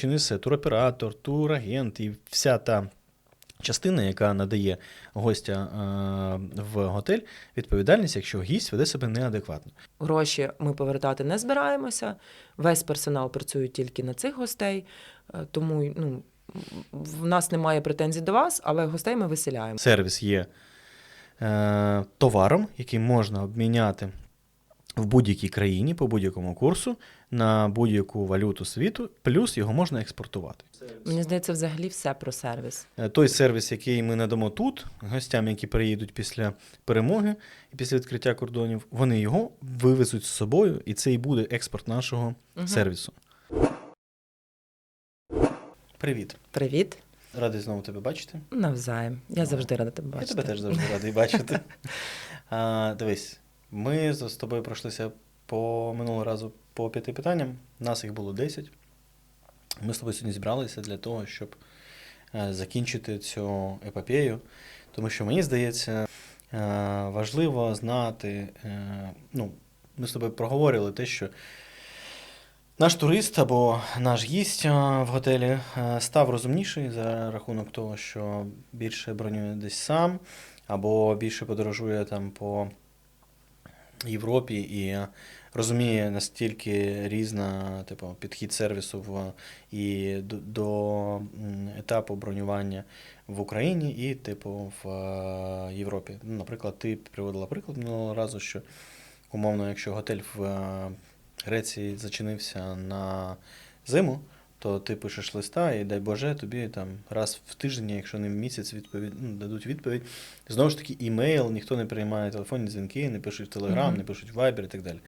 Чи несе туроператор, турагент і вся та частина, яка надає гостя е, в готель, відповідальність, якщо гість веде себе неадекватно. Гроші ми повертати не збираємося. Весь персонал працює тільки на цих гостей, е, тому ну, в нас немає претензій до вас, але гостей ми виселяємо. Сервіс є е, товаром, який можна обміняти в будь-якій країні по будь-якому курсу на будь-яку валюту світу, плюс його можна експортувати. Мені здається, взагалі все про сервіс. Е, Той сервіс, який ми надамо тут, гостям, які приїдуть після перемоги і після відкриття кордонів, вони його вивезуть з собою, і це і буде експорт нашого Мгм. сервісу. Привіт. Привіт, Радий знову тебе бачити. навзаєм. Я завжди рада тебе Я тебе теж завжди радий бачити. А, дивись, ми з тобою пройшлися по минулого разу по п'яти питанням. Нас їх було 10. Ми з тобою сьогодні зібралися для того, щоб е, закінчити цю епопею. Тому що мені здається, е, важливо знати. е, Ну, ми з тобою проговорили те, що наш турист або наш гість в готелі став розумніший за рахунок того, що більше бронює десь сам, або більше подорожує там по Європі і розуміє настільки різна типу, підхід сервісу в, і до, до етапу бронювання в Україні і, типу, в е, Європі. Ну, Наприклад, ти приводила приклад минулого разу, що умовно, якщо готель в е, Греції зачинився на зиму, то ти пишеш листа, і дай Боже, тобі там раз в тиждень, якщо не в місяць, відповідь, ну, дадуть відповідь. Знову ж таки, імейл, ніхто не приймає телефонні дзвінки, не пишуть в Телеграм, Мгм. не пишуть в Viber і так далі.